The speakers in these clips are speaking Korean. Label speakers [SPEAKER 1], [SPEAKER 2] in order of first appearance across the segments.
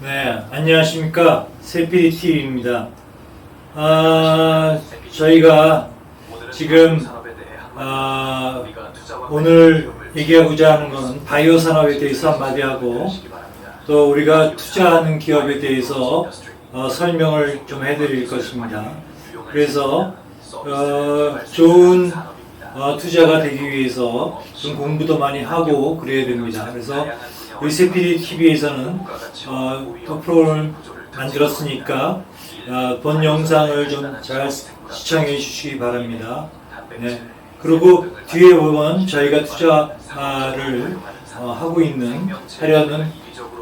[SPEAKER 1] 네, 안녕하십니까. 세피디 TV입니다. 아, 저희가 지금 아, 오늘 얘기하고자 하는 것은 바이오 산업에 대해서 한마디 하고 또 우리가 투자하는 기업에 대해서 어, 설명을 좀 해드릴 것입니다. 그래서 어, 좋은 어, 투자가 되기 위해서 좀 공부도 많이 하고 그래야 됩니다. 그래서 세피디 TV에서는 어, 또 프로그램을 만들었으니까 어, 본 영상을 좀 잘 시청해 주시기 바랍니다. 네. 그리고 뒤에 보면 저희가 투자를 어, 하고 있는 하려는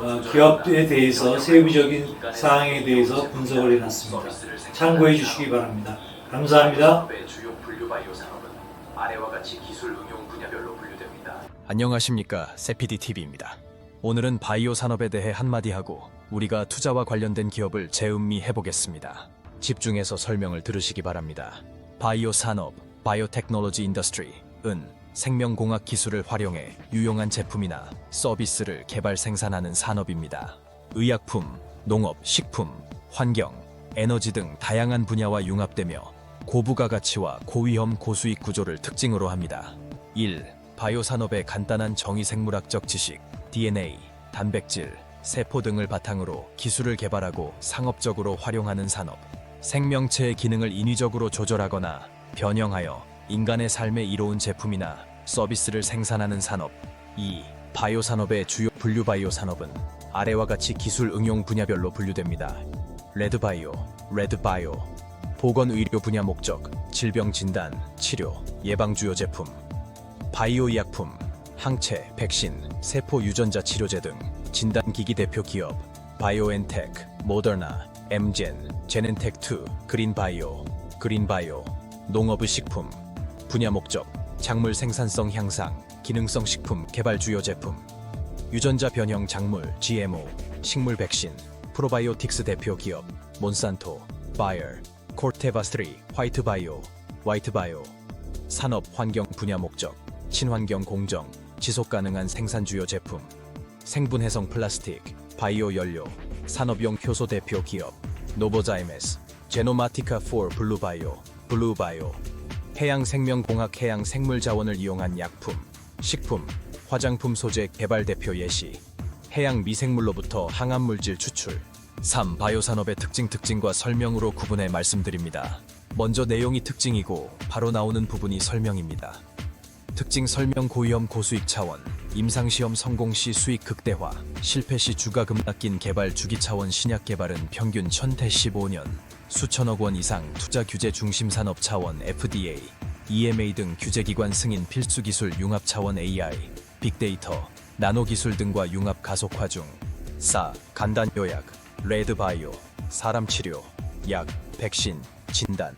[SPEAKER 1] 어, 기업에 대해서 세부적인 사항에 대해서 분석을 해놨습니다. 참고해 주시기 바랍니다. 감사합니다.
[SPEAKER 2] 산업의 주요 분류 바이오 산업은 아래와 같이 기술 응용 분야별로 분류됩니다.
[SPEAKER 3] 안녕하십니까 세피디 TV입니다. 오늘은 바이오 산업에 대해 한마디 하고 우리가 투자와 관련된 기업을 재음미해 보겠습니다. 집중해서 설명을 들으시기 바랍니다. 바이오 산업, 바이오테크놀로지 인더스트리은 생명공학 기술을 활용해 유용한 제품이나 서비스를 개발 생산하는 산업입니다. 의약품, 농업, 식품, 환경, 에너지 등 다양한 분야와 융합되며 고부가 가치와 고위험 고수익 구조를 특징으로 합니다. 1. 바이오 산업의 간단한 정의 생물학적 지식, DNA, 단백질, 세포 등을 바탕으로 기술을 개발하고 상업적으로 활용하는 산업. 생명체의 기능을 인위적으로 조절하거나 변형하여 인간의 삶에 이로운 제품이나 서비스를 생산하는 산업. 2. 바이오 산업의 주요 분류 바이오 산업은 아래와 같이 기술 응용 분야별로 분류됩니다. 레드 바이오, 레드 바이오, 보건 의료 분야 목적, 질병 진단, 치료, 예방 주요 제품, 바이오 의약품, 항체, 백신, 세포 유전자 치료제 등 진단기기 대표 기업 바이오엔테크, 모더나, 엠젠, 제넨텍2, 그린바이오, 그린바이오, 농업의 식품, 분야 목적, 작물 생산성 향상, 기능성 식품 개발 주요 제품, 유전자 변형 작물 GMO, 식물 백신, 프로바이오틱스 대표 기업 몬산토, 바이어, 코르테바3, 화이트바이오, 화이트바이오, 산업 환경 분야 목적, 친환경 공정, 지속 가능한 생산 주요 제품, 생분 해성 플라스틱, 바이오 연료, 산업용 효소 대표 기업, 노보자이메스, 제노마티카 4 블루바이오, 블루바이오, 해양 생명공학 해양 생물 자원을 이용한 약품, 식품, 화장품 소재 개발 대표 예시, 해양 미생물로부터 항암 물질 추출. 3. 바이오 산업의 특징 특징과 설명으로 구분해 말씀드립니다. 먼저 내용이 특징이고 바로 나오는 부분이 설명입니다. 특징 설명 고위험 고수익 차원, 임상시험 성공 시 수익 극대화, 실패 시 주가 급락긴 개발 주기 차원 신약 개발은 평균 1015년, 수천억 원 이상 투자 규제 중심 산업 차원 FDA, EMA 등 규제기관 승인 필수 기술 융합 차원 AI, 빅데이터, 나노 기술 등과 융합 가속화 중. 4. 간단 요약, 레드 바이오, 사람 치료, 약, 백신, 진단.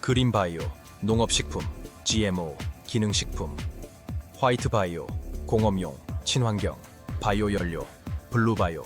[SPEAKER 3] 그린 바이오, 농업식품, GMO, 기능식품, 화이트 바이오, 공업용, 친환경, 바이오 연료, 블루 바이오.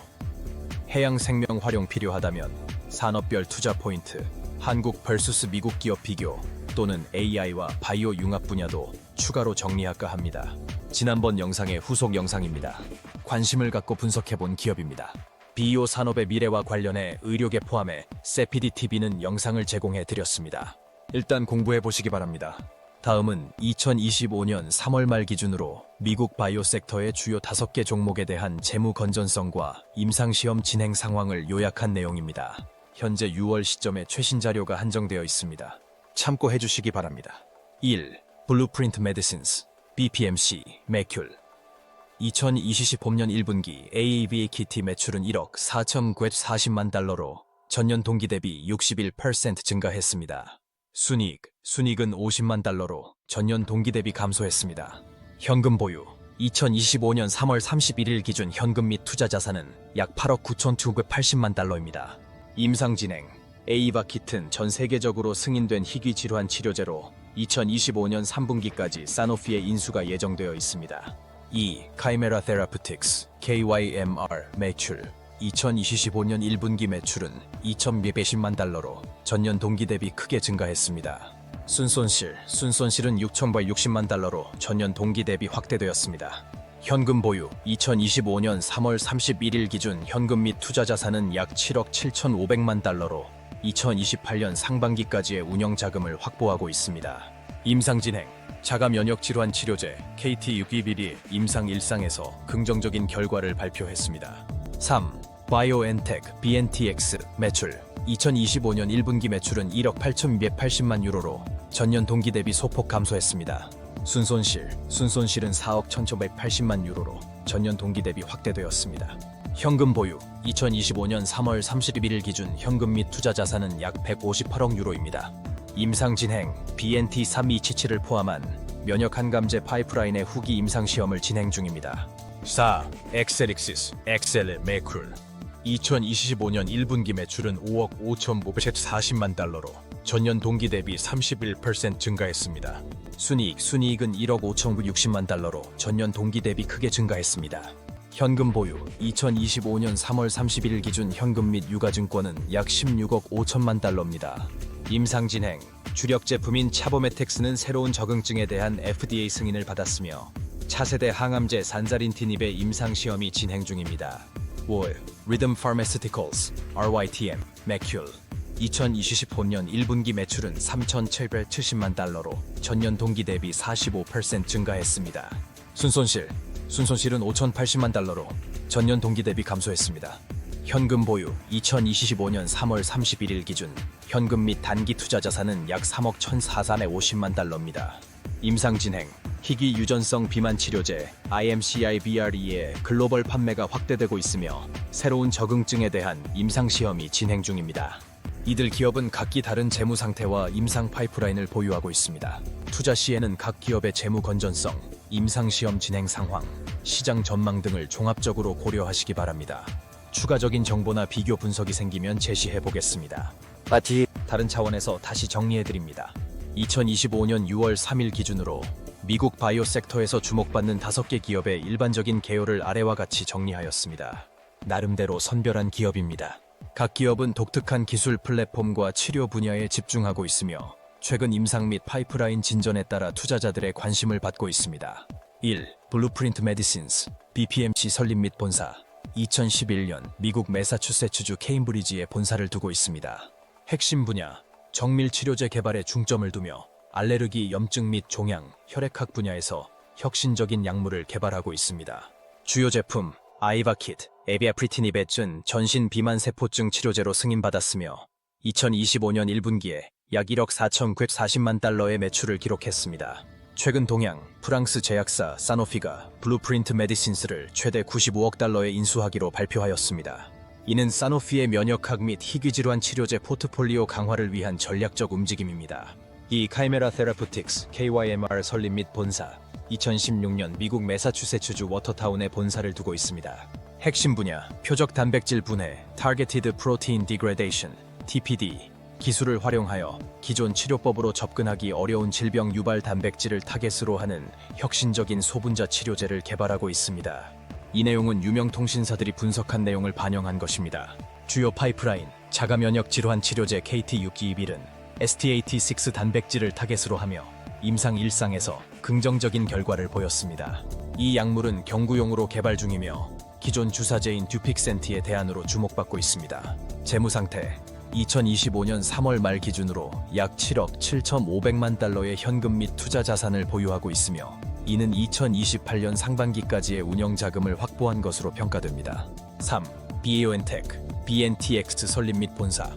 [SPEAKER 3] 해양 생명 활용 필요하다면 산업별 투자 포인트, 한국 vs 미국 기업 비교 또는 AI와 바이오 융합 분야도 추가로 정리할까 합니다. 지난번 영상의 후속 영상입니다. 관심을 갖고 분석해본 기업입니다. 비오 산업의 미래와 관련해 의료계 포함해 세피디 TV는 영상을 제공해 드렸습니다. 일단 공부해 보시기 바랍니다. 다음은 2025년 3월 말 기준으로 미국 바이오 섹터의 주요 5개 종목에 대한 재무 건전성과 임상시험 진행 상황을 요약한 내용입니다. 현재 6월 시점에 최신 자료가 한정되어 있습니다. 참고해 주시기 바랍니다. 1. 블루프린트 메디신스 BPMC 매큘 2020봄년 1분기 AABA 키티 매출은 1억 4,940만 달러로 전년 동기 대비 61% 증가했습니다. 순이익, 순이익은 50만 달러로 전년 동기 대비 감소했습니다. 현금 보유 2025년 3월 31일 기준 현금 및 투자 자산은 약 8억 9,980만 달러입니다. 임상 진행 에이바 키튼 전 세계적으로 승인된 희귀 질환 치료제로 2025년 3분기까지 사노피의 인수가 예정되어 있습니다. 2. 카이메라 테라푸틱스 KYMR 매출 2025년 1분기 매출은 2,110만 달러로 전년 동기 대비 크게 증가했습니다. 순손실, 순손실은 6,160만 달러로 전년 동기 대비 확대되었습니다. 현금 보유 2025년 3월 31일 기준 현금 및 투자 자산은 약 7억 7,500만 달러로 2028년 상반기까지의 운영 자금을 확보하고 있습니다. 임상 진행 자가 면역 질환 치료제 KT621이 임상 1상에서 긍정적인 결과를 발표했습니다. 3. 바이오엔텍 BNTX 매출 2025년 1분기 매출은 1억 8,280만 유로로 전년 동기 대비 소폭 감소했습니다. 순손실, 순손실은 4억 1,180만 유로로 전년 동기 대비 확대되었습니다. 현금 보유 2025년 3월 31일 기준 현금 및 투자 자산은 약 158억 유로입니다. 임상 진행 BNT3277을 포함한 면역 항감제 파이프라인의 후기 임상 시험을 진행 중입니다. 4. 엑셀릭시스 엑셀의 매쿨 2025년 1분기 매출은 5억 5,540만 달러로 전년 동기 대비 31% 증가했습니다. 순이익, 순이익은 1억 5,960만 달러로 전년 동기 대비 크게 증가했습니다. 현금 보유 2025년 3월 31일 기준 현금 및 유가증권은 약 16억 5천만 달러입니다. 임상 진행 주력 제품인 차보메텍스는 새로운 적응증에 대한 FDA 승인을 받았으며 차세대 항암제 산자린티닙의 임상 시험이 진행 중입니다. 5. Rhythm Pharmaceuticals RYTM 맥큐 2025년 1분기 매출은 3,770만 달러로 전년 동기 대비 45% 증가했습니다. 순손실 순손실은 5,080만 달러로 전년 동기 대비 감소했습니다. 현금 보유 2025년 3월 31일 기준 현금 및 단기 투자 자산은 약 3억 1,450만 달러입니다. 임상 진행 희귀 유전성 비만 치료제 IMCI-BRE의 글로벌 판매가 확대되고 있으며 새로운 적응증에 대한 임상 시험이 진행 중입니다. 이들 기업은 각기 다른 재무 상태와 임상 파이프라인을 보유하고 있습니다. 투자 시에는 각 기업의 재무 건전성, 임상 시험 진행 상황, 시장 전망 등을 종합적으로 고려하시기 바랍니다. 추가적인 정보나 비교 분석이 생기면 제시해 보겠습니다.
[SPEAKER 4] 빠지
[SPEAKER 3] 다른 차원에서 다시 정리해 드립니다. 2025년 6월 3일 기준으로 미국 바이오 섹터에서 주목받는 5개 기업의 일반적인 개요를 아래와 같이 정리하였습니다. 나름대로 선별한 기업입니다. 각 기업은 독특한 기술 플랫폼과 치료 분야에 집중하고 있으며 최근 임상 및 파이프라인 진전에 따라 투자자들의 관심을 받고 있습니다. 1. 블루프린트 메디신스 BPMC 설립 및 본사 2011년 미국 매사추세츠주 케임브리지에 본사를 두고 있습니다. 핵심 분야 정밀 치료제 개발에 중점을 두며 알레르기, 염증 및 종양, 혈액학 분야에서 혁신적인 약물을 개발하고 있습니다. 주요 제품 아이바킷, 에비아프리티니베준 전신 비만 세포증 치료제로 승인받았으며 2025년 1분기에 약 1억 4,940만 달러의 매출을 기록했습니다. 최근 동양, 프랑스 제약사 사노피가 블루프린트 메디신스를 최대 95억 달러에 인수하기로 발표하였습니다. 이는 사노피의 면역학 및 희귀질환 치료제 포트폴리오 강화를 위한 전략적 움직임입니다. 이 카이메라 테라푸틱스 KYMR 설립 및 본사 2016년 미국 매사추세츠주 워터타운에 본사를 두고 있습니다. 핵심 분야 표적 단백질 분해 Targeted Protein Degradation TPD 기술을 활용하여 기존 치료법으로 접근하기 어려운 질병 유발 단백질을 타겟으로 하는 혁신적인 소분자 치료제를 개발하고 있습니다. 이 내용은 유명 통신사들이 분석한 내용을 반영한 것입니다. 주요 파이프라인 자가 면역 질환 치료제 KT621은 STAT6 단백질을 타겟으로 하며 임상 1상에서 긍정적인 결과를 보였습니다. 이 약물은 경구용으로 개발 중이며 기존 주사제인 듀픽센티의 대안으로 주목받고 있습니다. 재무 상태 2025년 3월 말 기준으로 약 7억 7,500만 달러의 현금 및 투자 자산을 보유하고 있으며 이는 2028년 상반기까지의 운영 자금을 확보한 것으로 평가됩니다. 3. 비에오엔텍 BNTX 설립 및 본사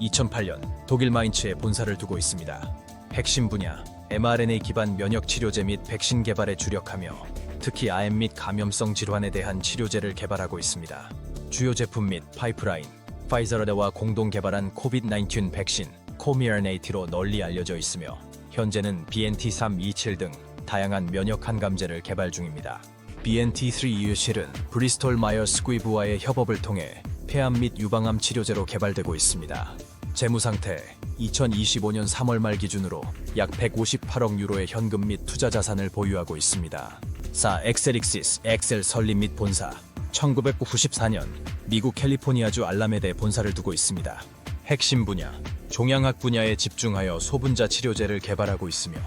[SPEAKER 3] 2008년 독일 마인츠에 본사를 두고 있습니다. 핵심 분야 mRNA 기반 면역 치료제 및 백신 개발에 주력하며 특히 암 및 감염성 질환에 대한 치료제를 개발하고 있습니다. 주요 제품 및 파이프라인 파이저라와 공동 개발한 코비드-19 백신 코미RNAT로 널리 알려져 있으며 현재는 BNT327 등 다양한 면역 항감제를 개발 중입니다. BNT327은 브리스톨 마이어 스퀴브와의 협업을 통해 폐암 및 유방암 치료제로 개발되고 있습니다. 재무 상태 2025년 3월 말 기준으로 약 158억 유로의 현금 및 투자 자산을 보유하고 있습니다. 4. 엑셀릭시스 엑셀 설립 및 본사 1994년 미국 캘리포니아주 알라메데 본사를 두고 있습니다. 핵심 분야 종양학 분야에 집중하여 소분자 치료제를 개발하고 있으며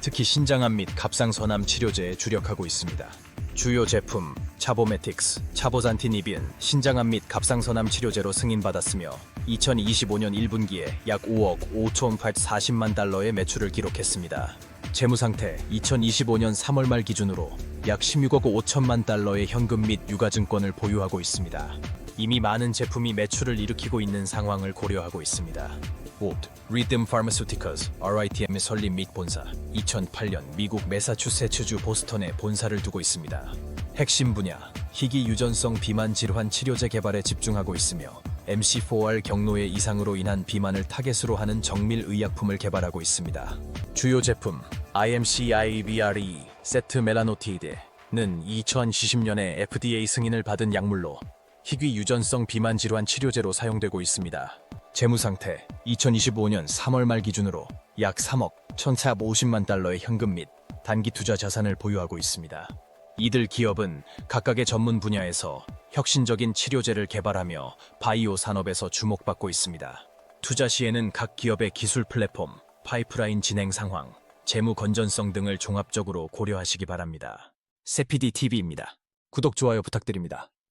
[SPEAKER 3] 특히 신장암 및 갑상선암 치료제에 주력하고 있습니다. 주요 제품 차보메틱스, 차보잔티니빈, 신장암 및 갑상선암 치료제로 승인받았으며 2025년 1분기에 약 5억 5,840만 달러의 매출을 기록했습니다. 재무 상태 2025년 3월 말 기준으로 약 16억 5천만 달러의 현금 및 유가증권을 보유하고 있습니다. 이미 많은 제품이 매출을 일으키고 있는 상황을 고려하고 있습니다. 옷, 리듬 파마슈티커스, RITM의 설립 및 본사, 2008년 미국 매사추세츠주 보스턴에 본사를 두고 있습니다. 핵심 분야, 희귀 유전성 비만 질환 치료제 개발에 집중하고 있으며 MC4R 경로의 이상으로 인한 비만을 타겟으로 하는 정밀 의약품을 개발하고 있습니다. 주요 제품 IMC-IBRE 세트 멜라노티드는 2020년에 FDA 승인을 받은 약물로 희귀 유전성 비만 질환 치료제로 사용되고 있습니다. 재무 상태 2025년 3월 말 기준으로 약 3억 1,450만 달러의 현금 및 단기 투자 자산을 보유하고 있습니다. 이들 기업은 각각의 전문 분야에서 혁신적인 치료제를 개발하며 바이오 산업에서 주목받고 있습니다. 투자 시에는 각 기업의 기술 플랫폼, 파이프라인 진행 상황, 재무 건전성 등을 종합적으로 고려하시기 바랍니다. 세피디 TV입니다. 구독, 좋아요 부탁드립니다.